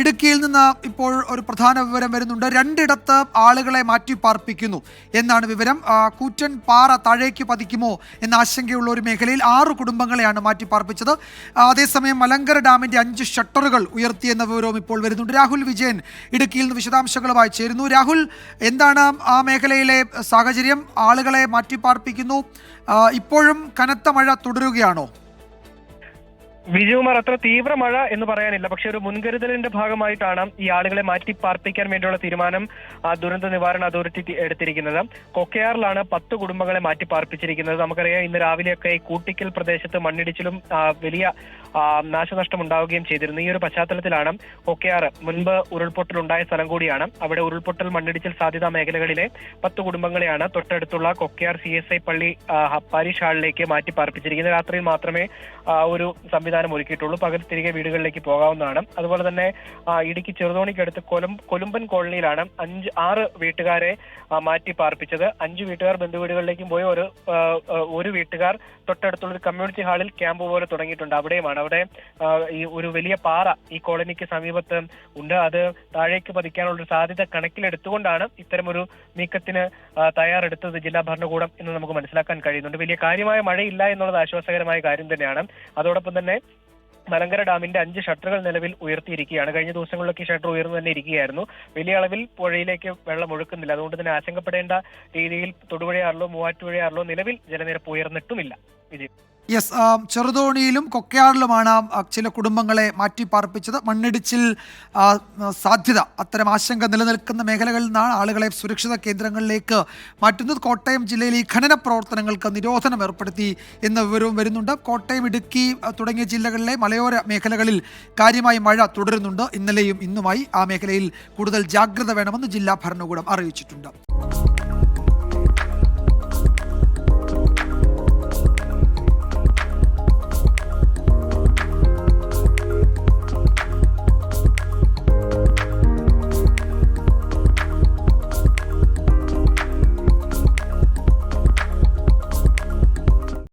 ഇടുക്കിയിൽ നിന്ന് ഇപ്പോൾ ഒരു പ്രധാന വിവരം വരുന്നുണ്ട്. രണ്ടിടത്ത് ആളുകളെ മാറ്റി പാർപ്പിക്കുന്നു എന്നാണ് വിവരം. കൂറ്റൻ പാറ താഴേക്ക് പതിക്കുമോ എന്ന ആശങ്കയുള്ള ഒരു മേഖലയിൽ ആറ് കുടുംബങ്ങളെയാണ് മാറ്റി പാർപ്പിച്ചത് അതേസമയം മലങ്കര ഡാമിന്റെ അഞ്ച് ഷട്ടറുകൾ ഉയർത്തിയെന്ന വിവരവും ഇപ്പോൾ വരുന്നുണ്ട്. രാഹുൽ വിജയൻ ഇടുക്കിയിൽ നിന്ന് വിശദാംശങ്ങളുമായി ചേരുന്നു. രാഹുൽ എന്താണ് ആ മേഖലയിലെ സാഹചര്യം? ആളുകളെ മാറ്റി പാർപ്പിക്കുന്നു ഇപ്പോഴും കനത്ത മഴ തുടരുകയാണോ? വിജയകുമാർ അത്ര തീവ്ര മഴ എന്ന് പറയാനില്ല. പക്ഷെ ഒരു മുൻകരുതലിന്റെ ഭാഗമായിട്ടാണ് ഈ ആളുകളെ മാറ്റി പാർപ്പിക്കാൻ വേണ്ടിയുള്ള തീരുമാനം ദുരന്ത നിവാരണ അതോറിറ്റി എടുത്തിരിക്കുന്നത്. കൊക്കയാറിലാണ് പത്ത് കുടുംബങ്ങളെ മാറ്റി പാർപ്പിച്ചിരിക്കുന്നത് നമുക്കറിയാം ഇന്ന് രാവിലെയൊക്കെ ഈ കൂട്ടിക്കൽ പ്രദേശത്ത് മണ്ണിടിച്ചിലും വലിയ നാശനഷ്ടം ഉണ്ടാവുകയും ചെയ്തിരുന്നു. ഈ ഒരു പശ്ചാത്തലത്തിലാണ് കൊക്കയാർ മുൻപ് ഉരുൾപൊട്ടൽ ഉണ്ടായ സ്ഥലം കൂടിയാണ്. അവിടെ ഉരുൾപൊട്ടൽ മണ്ണിടിച്ചിൽ സാധ്യതാ മേഖലകളിലെ പത്ത് കുടുംബങ്ങളെയാണ് തൊട്ടടുത്തുള്ള കൊക്കയാർ സി എസ് ഐ പള്ളി പാരിഷ് ഹാളിലേക്ക് മാറ്റി പാർപ്പിച്ചിരിക്കുന്നത് രാത്രിയിൽ മാത്രമേ ഒരു സംവിധാനം ഒരുക്കിയിട്ടുള്ളൂ. പകൽ തിരികെ വീടുകളിലേക്ക് പോകാവുന്നതാണ്. അതുപോലെ തന്നെ ഇടുക്കി ചെറുതോണിക്കടുത്ത് കൊലം കൊലുമ്പൻ കോളനിയിലാണ് അഞ്ച് ആറ് വീട്ടുകാരെ മാറ്റി പാർപ്പിച്ചത്. അഞ്ച് വീട്ടുകാർ ബന്ധുവീടുകളിലേക്കും പോയി ഒരു ഒരു വീട്ടുകാർ തൊട്ടടുത്തുള്ള ഒരു കമ്മ്യൂണിറ്റി ഹാളിൽ ക്യാമ്പ് പോലെ തുടങ്ങിയിട്ടുണ്ട്. അവിടെയുമാണ്. അവിടെ ഈ ഒരു വലിയ പാറ ഈ കോളനിക്ക് സമീപത്ത് ഉണ്ട്. അത് താഴേക്ക് പതിക്കാനുള്ള ഒരു സാധ്യത കണക്കിലെടുത്തുകൊണ്ടാണ് ഇത്തരമൊരു നീക്കത്തിന് തയ്യാറെടുത്തത് ജില്ലാ ഭരണകൂടം എന്ന് നമുക്ക് മനസ്സിലാക്കാൻ കഴിയുന്നുണ്ട്. വലിയ കാര്യമായ മഴയില്ല എന്നുള്ളത് ആശ്വാസകരമായ കാര്യം തന്നെയാണ്. അതോടൊപ്പം തന്നെ മലങ്കര ഡാമിന്റെ അഞ്ച് ഷട്ടറുകൾ നിലവിൽ ഉയർത്തിയിരിക്കുകയാണ്. കഴിഞ്ഞ ദിവസങ്ങളിലൊക്കെ ഷട്ടർ ഉയർന്നു തന്നെ ഇരിക്കുകയായിരുന്നു. വലിയ അളവിൽ പുഴയിലേക്ക് വെള്ളം ഒഴുക്കുന്നില്ല. അതുകൊണ്ട് തന്നെ ആശങ്കപ്പെടേണ്ട രീതിയിൽ തൊടുപുഴയാറിലോ മൂവാറ്റുപുഴയാറിലോ നിലവിൽ ജലനിരപ്പ് ഉയർന്നിട്ടുമില്ല. യെസ് ചെറുതോണിയിലും കൊക്കയാറിലുമാണ് ചില കുടുംബങ്ങളെ മാറ്റി പാർപ്പിച്ചത് മണ്ണിടിച്ചിൽ സാധ്യത അത്തരം ആശങ്ക നിലനിൽക്കുന്ന മേഖലകളിൽ നിന്നാണ് ആളുകളെ സുരക്ഷിത കേന്ദ്രങ്ങളിലേക്ക് മാറ്റുന്നത്. കോട്ടയം ജില്ലയിൽ ഈ ഖനന പ്രവർത്തനങ്ങൾക്ക് നിരോധനം ഏർപ്പെടുത്തി എന്ന വിവരവും വരുന്നുണ്ട്. കോട്ടയം ഇടുക്കി തുടങ്ങിയ ജില്ലകളിലെ മലയോര മേഖലകളിൽ കാര്യമായി മഴ തുടരുന്നുണ്ട്. ഇന്നലെയും ഇന്നുമായി ആ മേഖലയിൽ കൂടുതൽ ജാഗ്രത വേണമെന്ന് ജില്ലാ ഭരണകൂടം അറിയിച്ചിട്ടുണ്ട്.